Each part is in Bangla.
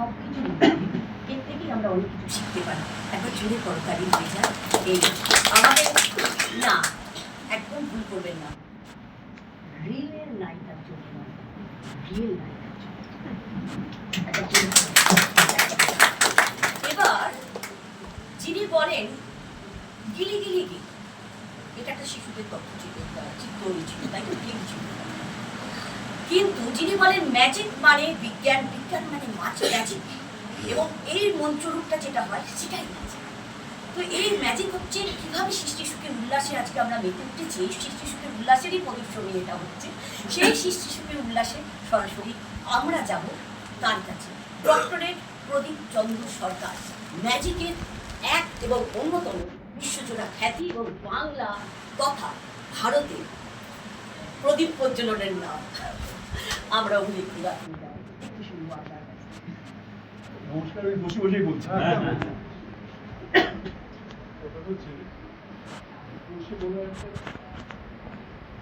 সব কিছু এর থেকেই আমরা অনেক কিছু শিখতে পারি। একবার জোরে করো তারি হয়ে যায় এই আমাদের না, একদম ভুল করবেন না। রিয়েল নায়িকার জন্য একটা জোরে করো। এবার যিনি বলেন, গিলি গিলি গিলি, এটা একটা শিশুদের তথ্যচিত্র চিত্রই ছিল তাই তো? ঠিক ছিল কিন্তু যিনি বলেন ম্যাজিক মানে বিজ্ঞান বিজ্ঞান মানে মাছ ম্যাজিক এবং এই মঞ্চরূপটা যেটা হয়, সেটাই ম্যাজিক তো এই ম্যাজিক হচ্ছে কীভাবে সৃষ্টি সুখের উল্লাসে আজকে আমরা মেতে উঠেছি? এই সৃষ্টি সুখের উল্লাসেরই প্রদর্শনী এটা হচ্ছে। সেই সৃষ্টি সুখের উল্লাসে সরাসরি আমরা যাব তার কাছে। ডক্টরেট প্রদীপ চন্দ্র সরকার ম্যাজিকের এক এবং অন্যতম বিশ্বজোড়া খ্যাতি এবং বাংলা তথা ভারতের প্রদীপ প্রজ্বলনের নাম। আমরা আপনার কাছে। নমস্কার আমি বসে বসেই বলছি। হ্যাঁ, হ্যাঁ। কথা হচ্ছে বসে বলে একটা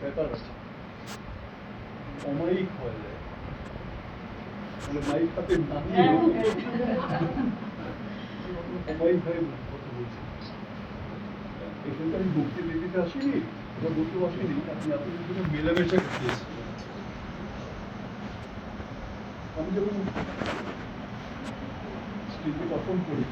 ব্যাপার আছে। অমায়িক হয়ে যায়। মানে মাইক হাতে না অমায়িক হয়ে কথা বলছি। এখানে আমি বক্তৃতা দিতে আসিনি বা বক্তব্য আসিনি আপনি আপনাদের জন্য মেলামেশা করতে আমি যখন স্টেজে পারফর্ম করি